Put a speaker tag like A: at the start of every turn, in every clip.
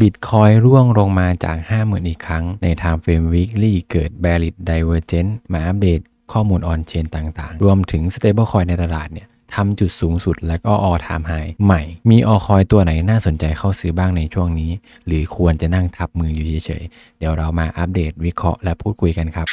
A: บิตคอยร่วงลงมาจาก 50,000 อีกครั้ง ใน Time Frame Weekly เกิด Bearish Divergence มาอัปเดตข้อมูลออนเชนต่างๆ รวมถึง Stablecoin ในตลาดเนี่ยทำจุดสูงสุดและก็ all time high ใหม่ มีออคอยตัวไหนน่าสนใจเข้าซื้อบ้างในช่วงนี้ หรือควรจะนั่งทับมืออยู่เฉยๆ เดี๋ยวเรามาอัปเดตวิเคราะห์และพูดคุยกันครับ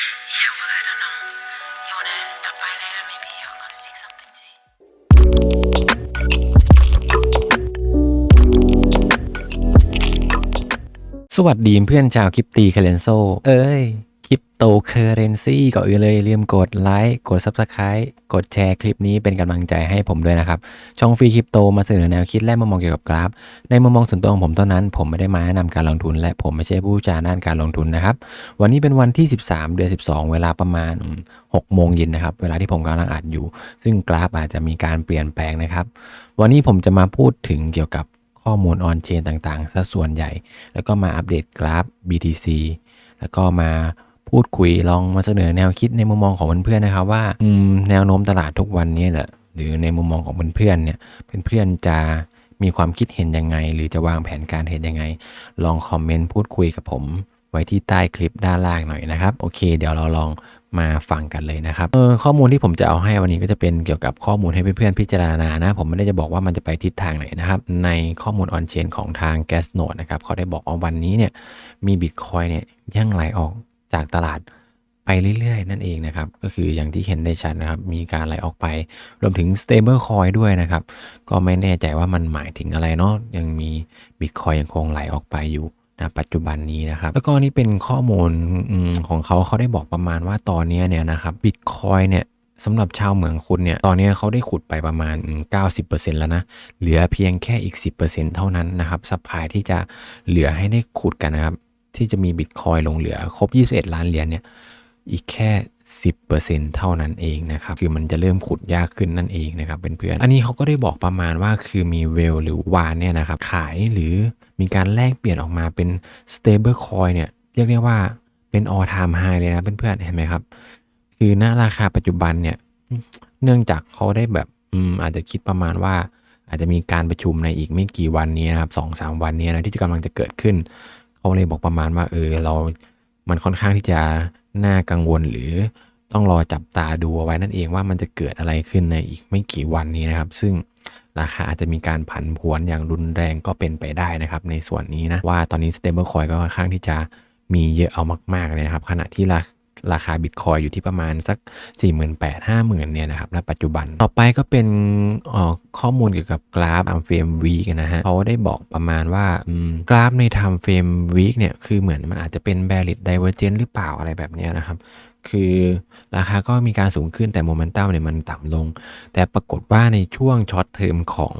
A: สวัสดีเพื่อนชาวคริปตีเคเรนโซ เอ้ย คริปโตเคเรนซีก่อนอื่นเลยอย่าลืมกดไลค์ กด Subscribe กดแชร์คลิปนี้เป็นกำลังใจให้ผมด้วยนะครับ ช่องฟรีคริปโตมาเสนอแนวคิดและมุมมองเกี่ยวกับกราฟ ในมุมมองส่วนตัวของผมเท่านั้น ผมไม่ได้มาแนะนำการลงทุน และผมไม่ใช่ผู้จาด้านการลงทุนนะครับ วันนี้เป็นวันที่ 13 เดือน 12 เวลาประมาณ 6 โมงเย็นนะครับ เวลาที่ผมกำลังอัดอยู่ ซึ่งกราฟอาจจะมีการเปลี่ยนแปลงนะครับ วันนี้ผมจะมาพูดถึงเกี่ยวกับ ข้อมูลออนเชนต่างๆซะส่วนใหญ่ แล้วก็มาอัปเดตกราฟ BTC แล้วก็มาพูดคุยลองมาเสนอแนวคิดในมุมมองของเพื่อนๆนะครับว่าอืมแนวโน้มตลาดทุกวันนี้แหละหรือในมุมมองของเพื่อนๆเนี่ยเพื่อนๆจะมีความคิดเห็นยังไง หรือจะวางแผนการเห็นยังไง ลองคอมเมนต์พูดคุยกับผม ไว้ที่ใต้คลิปด้านล่างหน่อยนะครับ โอเค เดี๋ยวเราลอง มาฟังกันเลยนะครับเออข้อมูลที่ผมจะเอาให้วันนี้ก็จะเป็นเกี่ยวกับข้อมูลให้เพื่อนๆพิจารณานะผมไม่ได้จะบอกว่ามันจะไปทิศทางไหนนะครับ ในข้อมูลออนเชนของทาง Gas n o d e นะครับเขาได้บอกว่าวันนี้เนี่ยมีบิตคอยเนี่ยย่างไหลออกจากตลาดไปเรื่อยๆ นั่นเองนะครับ ก็คืออย่างที่เห็นได้ชัดนะครับ มีการไหลออกไป รวมถึง stable coin ด้วยนะครับ ก็ไม่แน่ใจว่ามันหมายถึงอะไรเนาะยังมี Bitcoin ยังคงไหลออกไปอยู่ นะปัจจุบันนี้นะครับแล้วก็นี่เป็นข้อมูลของเขาเขาได้บอกประมาณว่าตอนนี้เนี่ยนะครับบิตคอยเนี่ยสำหรับชาวเหมืองคุณเนี่ย ตอนนี้เขาได้ขุดไปประมาณ 90%แล้วนะ เหลือเพียงแค่อีก 10%เท่านั้นนะครับซัพพายที่จะเหลือให้ได้ขุดกันนะครับ ที่จะมีบิตคอยลงเหลือครบ 21 ล้านเหรียญเนี่ย อีกแค่ 10%เท่านั้นเองนะครับ คือมันจะเริ่มขุดยากขึ้นนั่นเองนะครับเพื่อนๆอันนี้เขาก็ได้บอกประมาณว่าคือมีเวลหรือวานเนี่ยนะครับขายหรือมีการแลกเปลี่ยนออกมาเป็น stable coin เนี่ยเรียกได้ว่าเป็น all time high เลยนะเพื่อนๆเห็นไหมครับ คือณราคาปัจจุบันเนี่ยเนื่องจากเขาได้แบบอืมอาจจะคิดประมาณว่า อาจจะมีการประชุมในอีกไม่กี่วันนี้นะครับสองสามวันนี้นะที่จะกำลังจะเกิดขึ้นเขาเลยบอกประมาณว่าเออเรา มันค่อนข้างที่จะ น่ากังวลหรือต้องรอจับตาดูเอาไว้นั่นเองว่ามันจะเกิดอะไรขึ้นในอีกไม่กี่วันนี้นะครับ ซึ่งราคาอาจจะมีการผันผวนอย่างรุนแรงก็เป็นไปได้นะครับ ในส่วนนี้นะว่าตอนนี้ stablecoin ก็ค่อนข้างที่จะมีเยอะเอามากๆเลยนะครับ ขณะที่รา ราคาบิตคอยอยู่ที่ประมาณสัก 4 8 0 0 0 5 0 0 0เนี่ยนะครับณปัจจุบันต่อไปก็เป็นออข้อมูลเกี่ยวกับกราฟ time frame week นะฮะเขาได้บอกประมาณว่ากราฟใน time frame week เนี่ยคือเหมือนมันอาจจะเป็น bearish divergence หรือเปล่าอะไรแบบนี้นะครับคือราคาก็มีการสูงขึ้นแต่โมเมนตัมเนี่ยมันต่ำลง แต่ปรากฏว่าในช่วงช็อตเทอมของ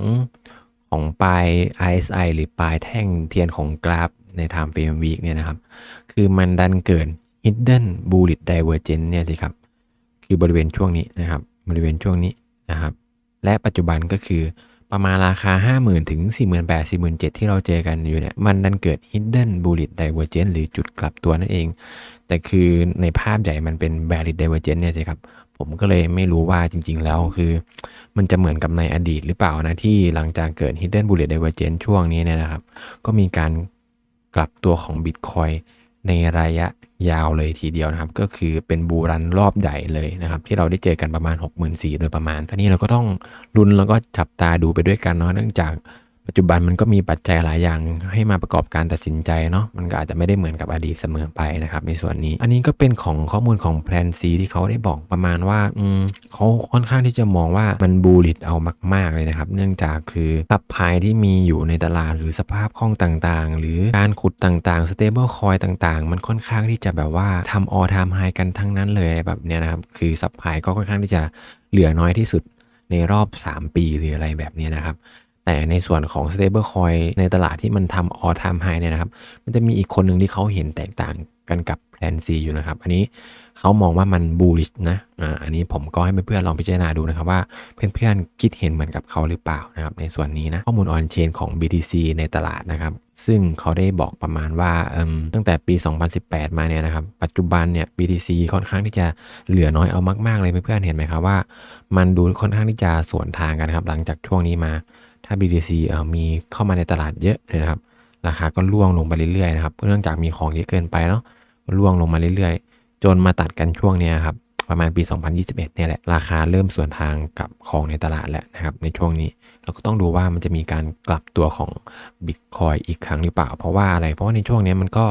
A: ของปลาย RSI หรือปลายแท่งเทียนของกราฟใน time frame week เนี่ยนะครับ คือมันดันเกิด hidden bullish divergence เนี่ยสิครับคือบริเวณช่วงนี้นะครับบริเวณช่วงนี้นะครับและปัจจุบันก็คือประมาณราคา 50,000 ถึง 48,000 47,000 ที่เราเจอกันอยู่เนี่ย มันดันเกิด hidden bullish divergence หรือจุดกลับตัวนั่นเอง แต่คือในภาพใหญ่มันเป็น bearish divergence เนี่ยสิครับ ผมก็เลยไม่รู้ว่าจริง ๆ แล้วคือ มันจะเหมือนกับในอดีตหรือเปล่านะ ที่หลังจากเกิด hidden bullish divergence ช่วงนี้เนี่ยนะครับ ก็มีการกลับตัวของ Bitcoin ในระยะ ยาวเลยทีเดียวนะครับ ก็คือเป็นบูรันรอบใหญ่เลยนะครับ ที่เราได้เจอกันประมาณ 64,000โดยประมาณทีนี้เราก็ต้องลุ้นแล้วก็จับตาดูไปด้วยกันเนาะเนื่องจาก ปัจจุบันมันก็มีปัจจัยหลายอย่างให้มาประกอบการตัดสินใจเนาะมันก็อาจจะไม่ได้เหมือนกับอดีตเสมอไปนะครับในส่วนนี้ อันนี้ก็เป็นของข้อมูลของแพลนซีที่เขาได้บอกประมาณว่าอืมเขาค่อนข้างที่จะมองว่ามันบูลิตเอามาก ๆเลยนะครับ เนื่องจากคือซับพายที่มีอยู่ในตลาดหรือสภาพคล่องต่างๆ หรือการขุดต่างๆ stable coin ต่างๆ มันค่อนข้างที่จะแบบว่าทำ all time high กันทั้งนั้นเลยแบบเนี้ยนะครับคือซับพายก็ค่อนข้างที่จะเหลือน้อยที่สุดในรอบ 3 ปีหรืออะไรแบบเนี้ยนะครับ แต่ในส่วนของ stable coin ในตลาดที่มันทำ all time high เนี่ยนะครับ มันจะมีอีกคนหนึ่งที่เขาเห็นแตกต่างกันกับแพลน C อยู่นะครับ อันนี้เขามองว่ามัน bullish นะ อ่า อันนี้ผมก็ให้เพื่อนๆลองพิจารณาดูนะครับว่าเพื่อนๆคิดเห็นเหมือนกับเขาหรือเปล่านะครับ ในส่วนนี้นะข้อมูล on chain ของ BTC ในตลาดนะครับ ซึ่งเขาได้บอกประมาณว่าตั้งแต่ปี 2018 มาเนี่ยนะครับ ปัจจุบันเนี่ย BTC ค่อนข้างที่จะเหลือน้อยเอามากๆเลยเพื่อนๆเห็นไหมครับว่า มันดูค่อนข้างที่จะสวนทางกันครับหลังจากช่วงนี้มา ถ้า BTC เอ่อมีเข้ามาในตลาดเยอะนะครับ ราคาก็ร่วงลงไปเรื่อยๆนะครับ เนื่องจากมีของเยอะเกินไปเนาะก็ร่วงลงมาเรื่อยๆ จนมาตัดกันช่วงเนี้ยครับประมาณปี 2021 เนี่ยแหละ ราคาเริ่มส่วนทางกับของในตลาดแล้วนะครับ ในช่วงนี้เราก็ต้องดูว่ามันจะมีการกลับตัวของ Bitcoin อีกครั้งหรือเปล่า เพราะว่าอะไร เพราะว่าในช่วงนี้มันก็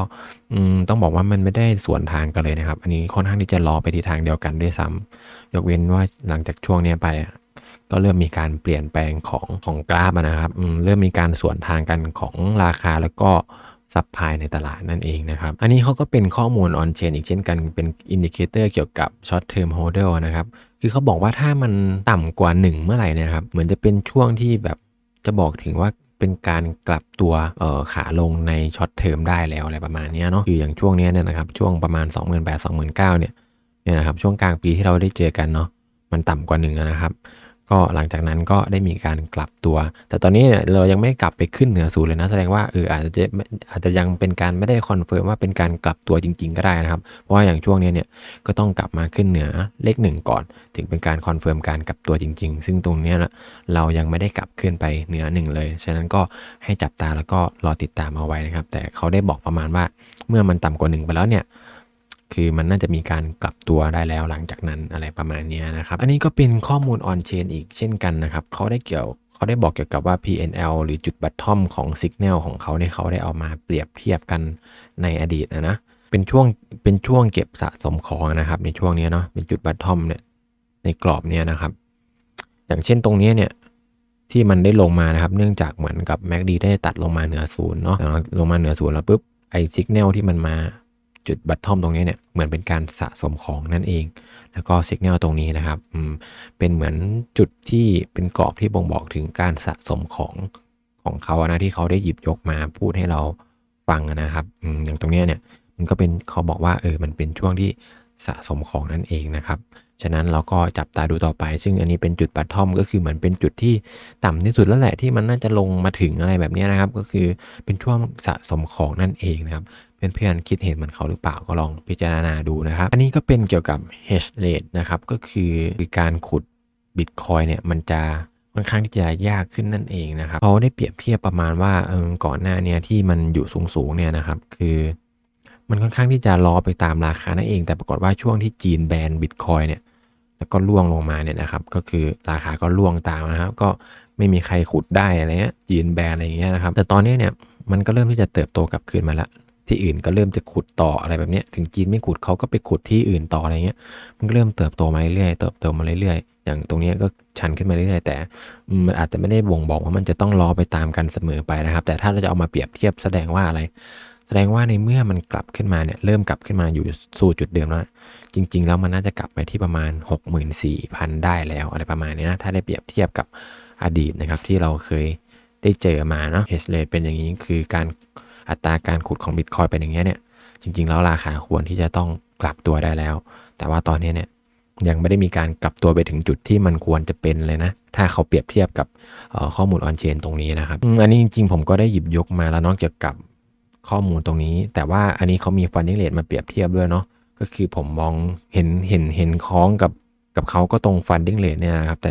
A: อืมต้องบอกว่ามันไม่ได้ส่วนทางกันเลยนะครับ อันนี้ค่อนข้างที่จะรอไปทิศทางเดียวกันด้วยซ้ำยกเว้นว่าหลังจากช่วงนี้ไป ก็เริ่มมีการเปลี่ยนแปลงของของกราฟนะครับเริ่มมีการสวนทางกันของราคาแล้วก็ซัพพลายในตลาดนั่นเองนะครับ อันนี้เขาก็เป็นข้อมูล on chain อีกเช่นกันเป็นอินดิเคเตอร์เกี่ยวกับ short term holder นะครับ คือเขาบอกว่าถ้ามันต่ำกว่า 1 เมื่อไหร่นะครับ เหมือนจะเป็นช่วงที่แบบจะบอกถึงว่าเป็นการกลับตัวเอ่อขาลงในช็อตเทอมได้แล้วอะไรประมาณนี้เนาะคืออย่างช่วงนี้เนี่ยนะครับ ช่วงประมาณ 28 29,000เนี่ยเนี่ยนะครับช่วงกลางปีที่เราได้เจอกันเนาะมันต่ำกว่าหนึ่งนะครับ ก็หลังจากนั้นก็ได้มีการกลับตัว แต่ตอนนี้เนี่ยเรายังไม่กลับไปขึ้นเหนือศูนย์เลยนะ แสดงว่าเอออาจจะอาจจะยังเป็นการไม่ได้คอนเฟิร์มว่าเป็นการกลับตัวจริง ๆ ก็ได้นะครับ เพราะว่าอย่างช่วงนี้เนี่ยก็ต้องกลับมาขึ้นเหนือเลขหนึ่งก่อน ถึงเป็นการคอนเฟิร์มการกลับตัวจริง ๆ ซึ่งตรงเนี้ยนะเรายังไม่ได้กลับขึ้นไปเหนือหนึ่งเลย ฉะนั้นก็ให้จับตาแล้วก็รอติดตามเอาไว้นะครับ แต่เขาได้บอกประมาณว่าเมื่อมันต่ำกว่าหนึ่งไปแล้วเนี่ย คือมันน่าจะมีการกลับตัวได้แล้วหลังจากนั้นอะไรประมาณนี้นะครับ อันนี้ก็เป็นข้อมูล on chain อีกเช่นกันนะครับเขาได้เกี่ยวเขาได้บอกเกี่ยวกับว่า PNL หรือจุดบัตทอมของ Signal ของเขาเนี่ยเขาได้เอามาเปรียบเทียบกันในอดีตนะนะเป็นช่วงเป็นช่วงเก็บสะสมของนะครับ ในช่วงนี้เนาะเป็นจุดบัตทอมเนี่ยในกรอบเนี้ยนะครับ อย่างเช่นตรงนี้เนี่ยที่มันได้ลงมานะครับ เนื่องจากเหมือนกับ MACD ได้ตัดลงมาเหนือศูนย์เนาะลงมาเหนือศูนย์แล้วปุ๊บไอ้ Signal ที่มันมา จุดบัตทอมตรงนี้เนี่ยเหมือนเป็นการสะสมของนั่นเอง แล้วก็สัญญาณตรงนี้นะครับเป็นเหมือนจุดที่เป็นกรอบที่บ่งบอกถึงการสะสมของของเขาอะนะที่เขาได้หยิบยกมาพูดให้เราฟังนะครับอย่างตรงนี้เนี่ยมันก็เป็นเขาบอกว่าเออมันเป็นช่วงที่สะสมของนั่นเองนะครับฉะนั้นเราก็จับตาดูต่อไป ซึ่งอันนี้เป็นจุดบัตทอมก็คือเหมือนเป็นจุดที่ต่ำที่สุดแล้วแหละที่มันน่าจะลงมาถึงอะไรแบบนี้นะครับ ก็คือเป็นช่วงสะสมของนั่นเองนะครับ เพื่อนๆคิดเห็นเหมือนเขาหรือเปล่าก็ลองพิจารณาดูนะครับ อันนี้ก็เป็นเกี่ยวกับ hash rate นะครับก็คือการขุด Bitcoin เนี่ยมันจะค่อนข้างที่จะยากขึ้นนั่นเองนะครับเขาได้เปรียบเทียบประมาณว่าเออก่อนหน้าเนี้ที่มันอยู่สูงๆเนี่ยนะครับคือ มันค่อนข้างที่จะล้อไปตามราคานั่นเอง แต่ปรากฏว่าช่วงที่จีนแบน Bitcoin เนี่ยแล้วก็ล่วงลงมาเนี่ยนะครับก็คือราคาก็ล่วงตามนะครับ ก็ไม่มีใครขุดได้อะไรเงี้ยจีนแบนอะไรเงี้ยนะครับแต่ตอนนี้เนี่ยมันก็เริ่มที่จะเติบโตกลับคืนมาแล้ว ที่อื่นก็เริ่มจะขุดต่ออะไรแบบนี้ถึงจีนไม่ขุดเขาก็ไปขุดที่อื่นต่ออะไรเงี้ย มันก็เริ่มเติบโตมาเรื่อยๆเติบโตมาเรื่อยๆ อย่างตรงนี้ก็ชันขึ้นมาเรื่อยๆ แต่มันอาจจะไม่ได้บ่งบอกว่ามันจะต้องรอไปตามกันเสมอไปนะครับ แต่ถ้าเราจะเอามาเปรียบเทียบแสดงว่าอะไร แสดงว่าในเมื่อมันกลับขึ้นมาเนี่ยเริ่มกลับขึ้นมาอยู่สู่จุดเดิมแล้วจริง ๆ แล้วมันน่าจะกลับไปที่ประมาณ 64,000 ได้แล้วอะไรประมาณนี้นะถ้าได้เปรียบเทียบกับอดีตนะครับที่เราเคยได้เจอมาเนาะ h rate เป็นอย่างนี้คือการ อัตราการขุดของ Bitcoin เป็นอย่างเงี้ยเนี่ยจริง ๆ แล้วราคาควรที่จะต้องกลับตัวได้แล้ว แต่ว่าตอนนี้เนี่ยยังไม่ได้มีการกลับตัวไปถึงจุดที่มันควรจะเป็นเลยนะ ถ้าเขาเปรียบเทียบกับข้อมูลออนเชนตรงนี้นะครับ อันนี้จริงๆ ผมก็ได้หยิบยกมาแล้วนอกเกี่ยวกับข้อมูลตรงนี้ แต่ว่าอันนี้เขามี funding rate มาเปรียบเทียบด้วยเนาะ ก็คือผมมองเห็นเห็นเห็นคล้องกับกับเขาก็ตรง funding rate เนี่ยนะครับ แต่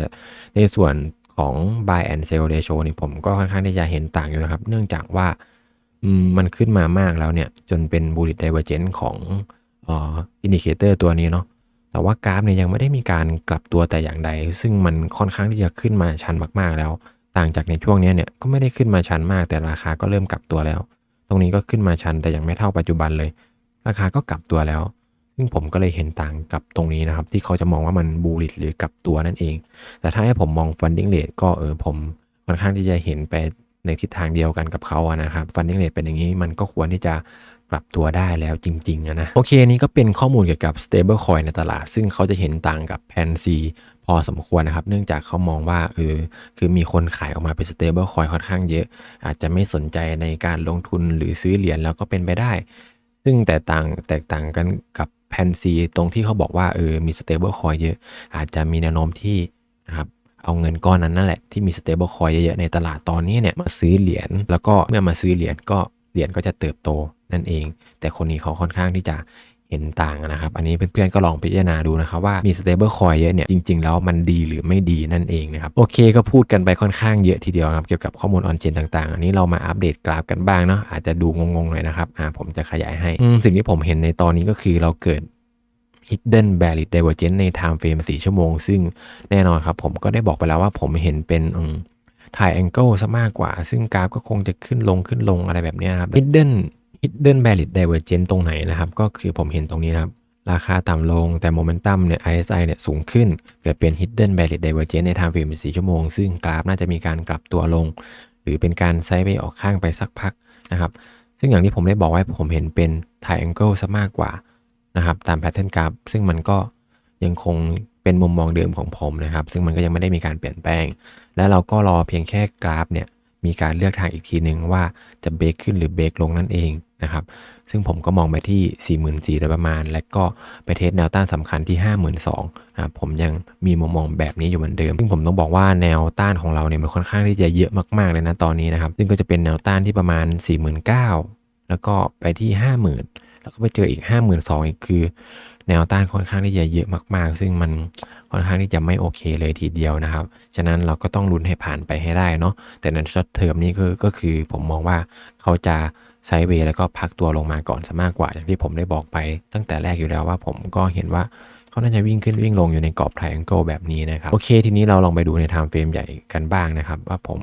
A: ในส่วนของ buy and sell ratio นี่ผมก็ค่อนข้างที่จะเห็นต่างอยู่นะครับ เนื่องจากว่า มันขึ้นมามากแล้วเนี่ย จนเป็น bullish divergence ของอ่อ indicator ตัวนี้เนาะแต่ว่ากราฟเนี่ยยังไม่ได้มีการกลับตัวแต่อย่างใด ซึ่งมันค่อนข้างที่จะขึ้นมาชันมากๆแล้ว ต่างจากในช่วงนี้เนี่ยก็ไม่ได้ขึ้นมาชันมาก แต่ราคาก็เริ่มกลับตัวแล้ว ตรงนี้ก็ขึ้นมาชันแต่ยังไม่เท่าปัจจุบันเลย ราคาก็กลับตัวแล้ว ซึ่งผมก็เลยเห็นต่างกับตรงนี้นะครับ ที่เขาจะมองว่ามันบูลิตหรือกลับตัวนั่นเอง แต่ถ้าให้ผมมอง funding rate ก็เออผมค่อนข้างที่จะเห็นไป ในทิศทางเดียวกันกับเขาอะนะครับ funding rate เป็นอย่างนี้มันก็ควรที่จะกลับตัวได้แล้วจริงๆนะโอเคนี้ก็เป็นข้อมูลเกี่ยวกับ stable coin ในตลาด ซึ่งเขาจะเห็นต่างกับ p a n c พอสมควรนะครับ เนื่องจากเขามองว่าเออคือมีคนขายออกมาเป็น stable coin ค่อนข้างเยอะ อาจจะไม่สนใจในการลงทุนหรือซื้อเหรียญแล้วก็เป็นไปได้ ซึ่งแต่ต่างแตกต่างกันกับแพนซีตรงที่เขาบอกว่าเออมี stable coin เยอะ อาจจะมีแนวโน้มที่นะครับ เอาเงินก้อนนั้นนั่นแหละที่มี stable coin เยอะๆในตลาดตอนนี้เนี่ยมาซื้อเหรียญแล้วก็เมื่อมาซื้อเหรียญก็เหรียญก็จะเติบโตนั่นเอง แต่คนนี้เขาค่อนข้างที่จะเห็นต่างนะครับ อันนี้เพื่อนๆก็ลองพิจารณาดูนะครับว่ามี stable coin เยอะเนี่ยจริงๆ แล้วมันดีหรือไม่ดีนั่นเองนะครับโอเคก็พูดกันไปค่อนข้างเยอะทีเดียวนะครับเกี่ยวกับข้อมูลออนเชนต่างๆ อันนี้เรามาอัปเดตกราฟกันบ้างเนาะอาจจะดูงงๆหน่อยนะครับอ่าผมจะขยายให้สิ่งที่ผมเห็นในตอนนี้ก็คือเราเกิด hidden bearish divergence ใน time frame 4 ชั่วโมง ซึ่งแน่นอนครับผมก็ได้บอกไปแล้วว่าผมเห็นเป็นถ่าย angle ซะมากกว่า ซึ่งกราฟก็คงจะขึ้นลงขึ้นลงอะไรแบบนี้ครับ hidden hidden bearish divergence ตรงไหนนะครับ ก็คือผมเห็นตรงนี้ครับ ราคาต่ำลงแต่ momentum เนี่ย RSI เนี่ยสูงขึ้น เกิดเป็น hidden bearish divergence ใน time frame 4 ชั่วโมง ซึ่งกราฟน่าจะมีการกลับตัวลง หรือเป็นการไซด์ไปออกข้างไปสักพักนะครับซึ่งอย่างที่ผมได้บอกไว้ผมเห็นเป็น triangle ซะมากกว่า นะครับตาม pattern กราฟซึ่งมันก็ยังคงเป็นมุมมองเดิมของผมนะครับ ซึ่งมันก็ยังไม่ได้มีการเปลี่ยนแปลง แล้วเราก็รอเพียงแค่กราฟเนี่ยมีการเลือกทางอีกทีหนึ่งว่าจะเบรกขึ้นหรือเบรกลงนั่นเองนะครับ ซึ่งผมก็มองไปที่ 44,000โดยประมาณ และก็ไปเทสแนวต้านสำคัญที่ 52,000นะครับผมยังมีมุมมองแบบนี้อยู่เหมือนเดิม ซึ่งผมต้องบอกว่าแนวต้านของเราเนี่ยมันค่อนข้างที่จะเยอะมากๆเลยนะตอนนี้นะครับ ซึ่งก็จะเป็นแนวต้านที่ประมาณ 49,000แล้วก็ไปที่ 50,000 แล้วก็ไปเจออีก 52,000อีกคือ แนวต้านค่อนข้างที่จะเยอะมาก ๆ ซึ่งมันค่อนข้างที่จะไม่โอเคเลยทีเดียวนะครับ ฉะนั้นเราก็ต้องลุ้นให้ผ่านไปให้ได้เนาะแต่ในช็อตเทอมนี้ก็ก็คือผมมองว่าเขาจะไซเวย์แล้วก็พักตัวลงมาก่อนซะมากกว่า อย่างที่ผมได้บอกไปตั้งแต่แรกอยู่แล้วว่าผมก็เห็นว่าเขาน่าจะวิ่งขึ้นวิ่งลงอยู่ในกรอบ triangle แบบนี้นะครับ โอเค ทีนี้เราลองไปดูใน time frame ใหญ่กันบ้างนะครับ ว่าผม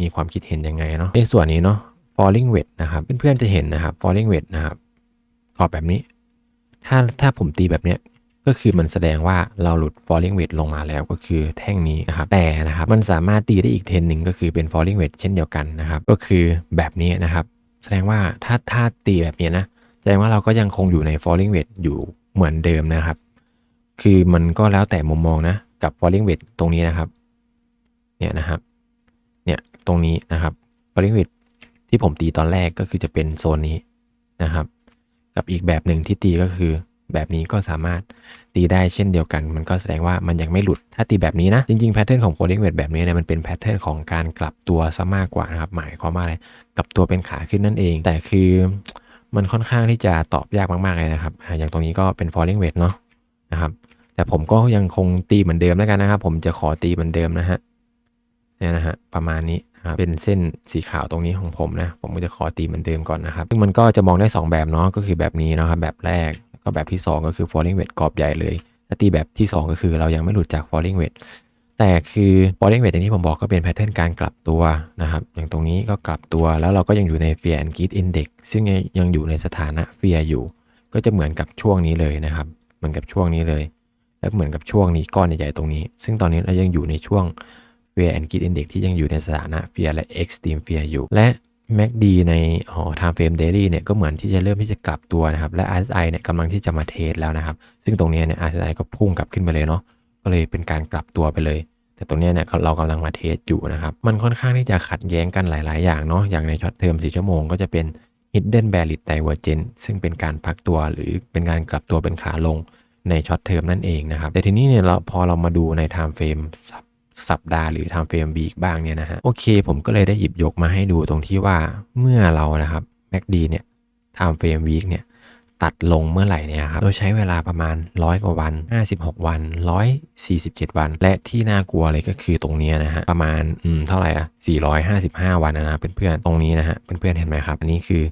A: มีความคิดเห็นยังไงเนาะในส่วนนี้เนาะ falling wedge นะครับ เพื่อนๆจะเห็นนะครับ falling wedge นะครับ กรอบแบบนี้ ถ้าถ้าผมตีแบบเนี้ยก็คือมันแสดงว่าเราหลุด falling wedge ลงมาแล้วก็คือแท่งนี้นะครับแต่นะครับมันสามารถตีได้อีกเทนหนึ่งก็คือเป็น falling wedge เช่นเดียวกันนะครับ ก็คือแบบนี้นะครับ แสดงว่าถ้าถ้าตีแบบนี้นะแสดงว่าเราก็ยังคงอยู่ใน falling wedge อยู่เหมือนเดิมนะครับ คือมันก็แล้วแต่มุมมองนะกับ falling wedge ตรงนี้นะครับเนี่ยนะครับเนี่ยตรงนี้นะครับ falling wedge ที่ผมตีตอนแรกก็คือจะเป็นโซนนี้นะครับ กับอีกแบบหนึ่งที่ตีก็คือ แบบนี้ก็สามารถตีได้เช่นเดียวกัน มันก็แสดงว่ามันยังไม่หลุดถ้าตีแบบนี้นะ จริงๆแพทเทิร์นของ falling wedge แบบนี้เนี่ยมันเป็นแพทเทิร์นของการกลับตัวซะมากกว่านะครับหมายความว่าอะไรกลับตัวเป็นขาขึ้นนั่นเอง แต่คือมันค่อนข้างที่จะตอบยากมากๆเลยนะครับอย่างตรงนี้ก็เป็น falling wedge เนาะนะครับแต่ผมก็ยังคงตีเหมือนเดิมแล้วกันนะครับ ผมจะขอตีเหมือนเดิมนะฮะเนี่ยนะฮะประมาณนี้ เป็นเส้นสีขาวตรงนี้ของผมนะ ผมก็จะขอตีเหมือนเดิมก่อนนะครับ ซึ่งมันก็จะมองได้ 2 แบบเนาะ ก็คือแบบนี้นะครับ แบบแรก ก็แบบที่ 2 ก็คือ falling wedge กรอบใหญ่เลยถ้าตีแบบที่ 2 ก็คือเรายังไม่หลุดจาก falling wedge แต่คือ falling wedge อย่างที่ผมบอกก็เป็นแพทเทิร์นการกลับตัวนะครับ อย่างตรงนี้ก็กลับตัว แล้วเราก็ยังอยู่ใน fear and greed index ซึ่งยังอยู่ในสถานะ fear อยู่ ก็จะเหมือนกับช่วงนี้เลยนะครับ เหมือนกับช่วงนี้เลย และเหมือนกับช่วงนี้ก้อนใหญ่ๆตรงนี้ ซึ่งตอนนี้เรายังอยู่ในช่วง Fear and Greed Index ที่ยังอยู่ในสถานะ Fear และ Extreme Fear อยู่ และ MACD ในออ Time Frame Daily เนี่ยก็เหมือนที่จะเริ่มที่จะกลับตัวนะครับ และ RSI เนี่ยกำลังที่จะมาเทสแล้วนะครับ ซึ่งตรงนี้เนี่ย RSI ก็พุ่งกลับขึ้นไปเลยเนาะก็เลยเป็นการกลับตัวไปเลย แต่ตรงนี้เนี่ยเรากำลังมาเทสอยู่นะครับ มันค่อนข้างที่จะขัดแย้งกันหลาย ๆ อย่างเนาะอย่างในช็อตเทอม4ชั่วโมงก็จะเป็น Hidden Bearish Divergence ซึ่งเป็นการพักตัวหรือเป็นการกลับตัวเป็นขาลงในช็อตเทอมนั่นเองนะครับ แต่ทีนี้เนี่ยเราพอเรามาดูใน Time Frame สัปดาห์หรือ Time Frame Week บ้างเนี่ยนะฮะโอเค ผมก็เลยได้หยิบยกมาให้ดูตรงที่ว่าเมื่อเรานะครับ MACD เนี่ย Time Frame Week เนี่ยตัดลงเมื่อไหร่เนี่ยครับ โดยใช้เวลาประมาณ 100 กว่าวัน 56 วัน 147 วัน และที่น่ากลัวเลยก็คือตรงนี้นะฮะ ประมาณอืมเท่าไหร่อะ 455 วันนะนะเพื่อนๆ ตรงนี้นะฮะ เพื่อนๆ เห็นไหมครับ อันนี้คือ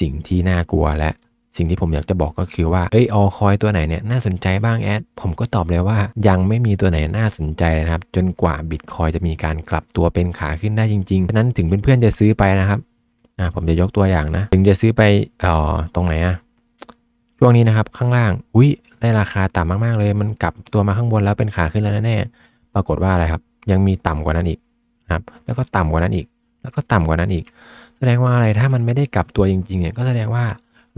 A: สิ่งที่น่ากลัวและ สิ่งที่ผมอยากจะบอกก็คือว่า เอ้ยออคอยตัวไหนเนี่ยน่าสนใจบ้างแอด ผมก็ตอบเลยว่ายังไม่มีตัวไหนน่าสนใจนะครับ จนกว่าบิตคอยจะมีการกลับตัวเป็นขาขึ้นได้จริงๆฉะนั้นถึงเพื่อนๆจะซื้อไปนะครับอ่าผมจะยกตัวอย่างนะ ถึงจะซื้อไปอ่อตรงไหนอะช่วงนี้นะครับข้างล่าง อุ้ยได้ราคาต่ำมากๆเลย มันกลับตัวมาข้างบนแล้วเป็นขาขึ้นแล้วแน่ๆปรากฏว่าอะไรครับ ยังมีต่ำกว่านั้นอีกครับ แล้วก็ต่ำกว่านั้นอีก แล้วก็ต่ำกว่านั้นอีก แสดงว่าอะไรถ้ามันไม่ได้กลับตัวจริงๆเนี่ยก็แสดงว่า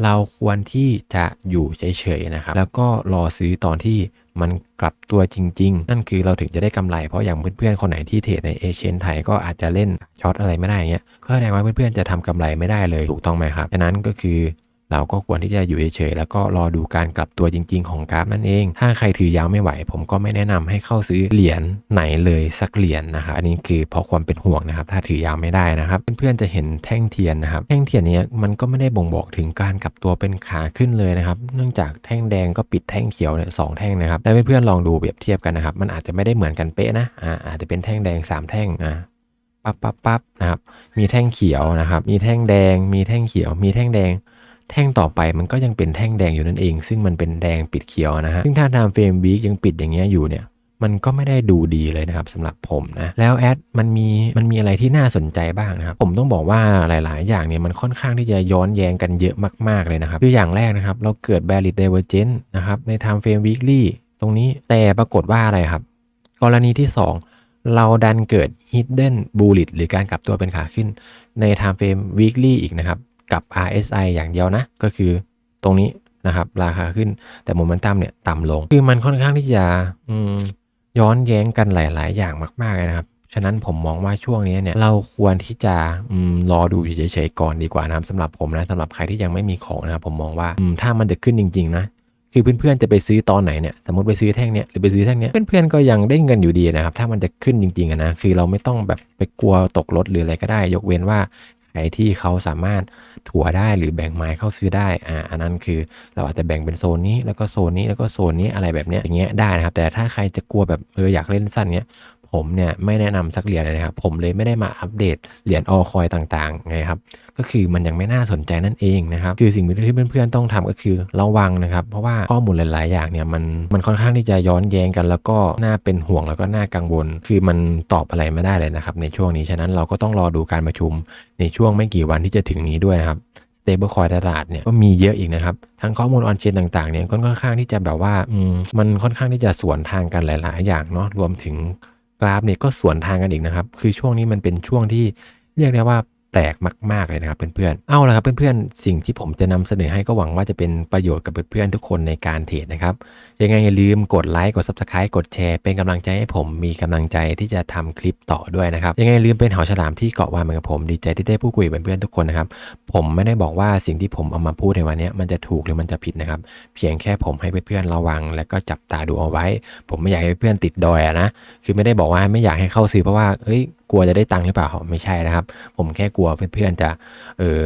A: เราควรที่จะอยู่เฉยๆนะครับ แล้วก็รอซื้อตอนที่มันกลับตัวจริง ๆ นั่นคือเราถึงจะได้กำไร เพราะอย่างเพื่อนๆ คนไหนที่เทรดในเอเชียนไทยก็อาจจะเล่นช็อตอะไรไม่ได้เงี้ยก็แสดงว่าเพื่อนๆ จะทำกำไรไม่ได้เลยถูกต้องไหมครับ ฉะนั้นก็คือ เราก็ควรที่จะอยู่เฉยๆแล้วก็รอดูการกลับตัวจริง ๆ ของกราฟนั่นเอง ถ้าใครถือยาวไม่ไหว ผมก็ไม่แนะนำให้เข้าซื้อเหรียญไหนเลยสักเหรียญนะครับอันนี้คือเพราะความเป็นห่วงนะครับ ถ้าถือยาวไม่ได้นะครับ เพื่อนๆจะเห็นแท่งเทียนนะครับ แท่งเทียนนี้มันก็ไม่ได้บ่งบอกถึงการกลับตัวเป็นขาขึ้นเลยนะครับ เนื่องจากแท่งแดงก็ปิดแท่งเขียวเนี่ยสองแท่งนะครับแล้วเพื่อนๆลองดูเปรียบเทียบกันนะครับ มันอาจจะไม่ได้เหมือนกันเป๊ะนะอ่าอาจจะเป็นแท่งแดงสามแท่งอ่าปั๊บปั๊บปั๊บนะครับ มีแท่งเขียวนะครับ มีแท่งแดง มีแท่งเขียว มีแท่งแดง แท่งต่อไปมันก็ยังเป็นแท่งแดงอยู่นั่นเอง ซึ่งมันเป็นแดงปิดเขียวนะฮะซึ่งถ้าตามเฟรมวีคยังปิดอย่างเงี้ยอยู่เนี่ยมันก็ไม่ได้ดูดีเลยนะครับสำหรับผมนะแล้วแอดมันมีมันมีอะไรที่น่าสนใจบ้างนะครับผมต้องบอกว่าหลาย ๆ อย่างเนี่ยมันค่อนข้างที่จะย้อนแย้งกันเยอะมาก ๆ เลยนะครับคืออย่างแรกนะครับ เราเกิด valid divergence นะครับใน time frame weekly ตรงนี้แต่ปรากฏว่าอะไรครับ กรณีที่ 2 เราดันเกิด hidden bullet หรือการกลับตัวเป็นขาขึ้นใน time frame weekly อีกนะครับ กับ RSI อย่างเดียวนะ ก็คือตรงนี้นะครับราคาขึ้นแต่โมเมนตัมเนี่ยต่ำลง คือมันค่อนข้างที่จะย้อนแย้งกันหลาย ๆ อย่างมากๆเลยนะครับ ฉะนั้นผมมองว่าช่วงนี้เนี่ยเราควรที่จะอรอดูอยู่เฉยๆก่อนดีกว่านะครับสำหรับผมนะสำหรับใครที่ยังไม่มีของนะครับผมมองว่าถ้ามันจะขึ้นจริง ๆ นะคือเพื่อนๆจะไปซื้อตอนไหนเนี่ยสมมติไปซื้อแท่งเนี้ยหรือไปซื้อแท่งเนี้ยเพื่อนๆก็ยังได้เงินอยู่ดีนะครับถ้ามันจะขึ้นจริงๆนะคือเราไม่ต้องแบบไปกลัวตกรถหรืออะไรก็ได้ ยกเว้นว่า ไอ้ที่เขาสามารถถัวได้หรือแบ่งไม้เข้าซื้อได้อ่าอันนั้นคือเราอาจจะแบ่งเป็นโซนนี้แล้วก็โซนนี้แล้วก็โซนนี้อะไรแบบเนี้ยอย่างเงี้ยได้นะครับ แต่ถ้าใครจะกลัวแบบเอออยากเล่นสั้นเนี้ย ผมเนี่ยไม่แนะนำสักเหรียญเลยนะครับ ผมเลยไม่ได้มาอัปเดตเหรียญออคอยต่างๆไงครับ ก็คือมันยังไม่น่าสนใจนั่นเองนะครับคือสิ่งที่เพื่อนๆต้องทำก็คือระวังนะครับ เพราะว่าข้อมูลหลายๆอย่างเนี่ยมันมันค่อนข้างที่จะย้อนแย้งกัน แล้วก็น่าเป็นห่วงแล้วก็น่ากังวล คือมันตอบอะไรไม่ได้เลยนะครับ ในช่วงนี้ฉะนั้นเราก็ต้องรอดูการประชุมในช่วงไม่กี่วันที่จะถึงนี้ด้วยนะครับ stable coin ตลาดเนี่ยก็มีเยอะอีกนะครับ ทั้งข้อมูลออนเชนต่างๆเนี่ยก็ค่อนข้างที่จะแบบว่ามมันค่อนข้างที่จะสวนทางกันหลาย ๆ อย่างเนาะรวมถึง กราฟเนี่ยก็สวนทางกันอีกนะครับ คือช่วงนี้มันเป็นช่วงที่เรียกได้ว่า แปลกมากๆเลยนะครับเพื่อนๆ เอาละครับเพื่อนๆ สิ่งที่ผมจะนำเสนอให้ก็หวังว่าจะเป็นประโยชน์กับเพื่อนๆทุกคนในการเทรดนะครับ ยังไงอย่าลืมกดไลค์กด subscribe กดแชร์เป็นกำลังใจให้ผมมีกำลังใจที่จะทำคลิปต่อด้วยนะครับ ยังไงอย่าลืมเป็นหาฉลามที่เกาะวานเหมือนกับผมดีใจที่ได้พูดคุยกับเพื่อนๆทุกคนนะครับ ผมไม่ได้บอกว่าสิ่งที่ผมเอามาพูดในวันนี้มันจะถูกหรือมันจะผิดนะครับ เพียงแค่ผมให้เพื่อนๆระวัง และก็จับตาดูเอาไว้ ผมไม่อยากให้เพื่อนติดดอยนะ คือไม่ได้บอกว่าไม่อยากให้เข้าซื้อเพราะว่าเอ้ย กลัวจะได้ตังค์หรือเปล่าไม่ใช่นะครับ ผมแค่กลัวเพื่อนๆจะเออ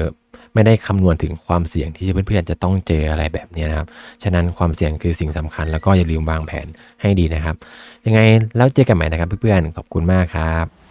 A: ไม่ได้คำนวณถึงความเสี่ยงที่เพื่อนๆจะต้องเจออะไรแบบนี้นะครับ ฉะนั้นความเสี่ยงคือสิ่งสำคัญ แล้วก็อย่าลืมวางแผนให้ดีนะครับ ยังไงแล้วเจอกันใหม่นะครับเพื่อนๆขอบคุณมากครับ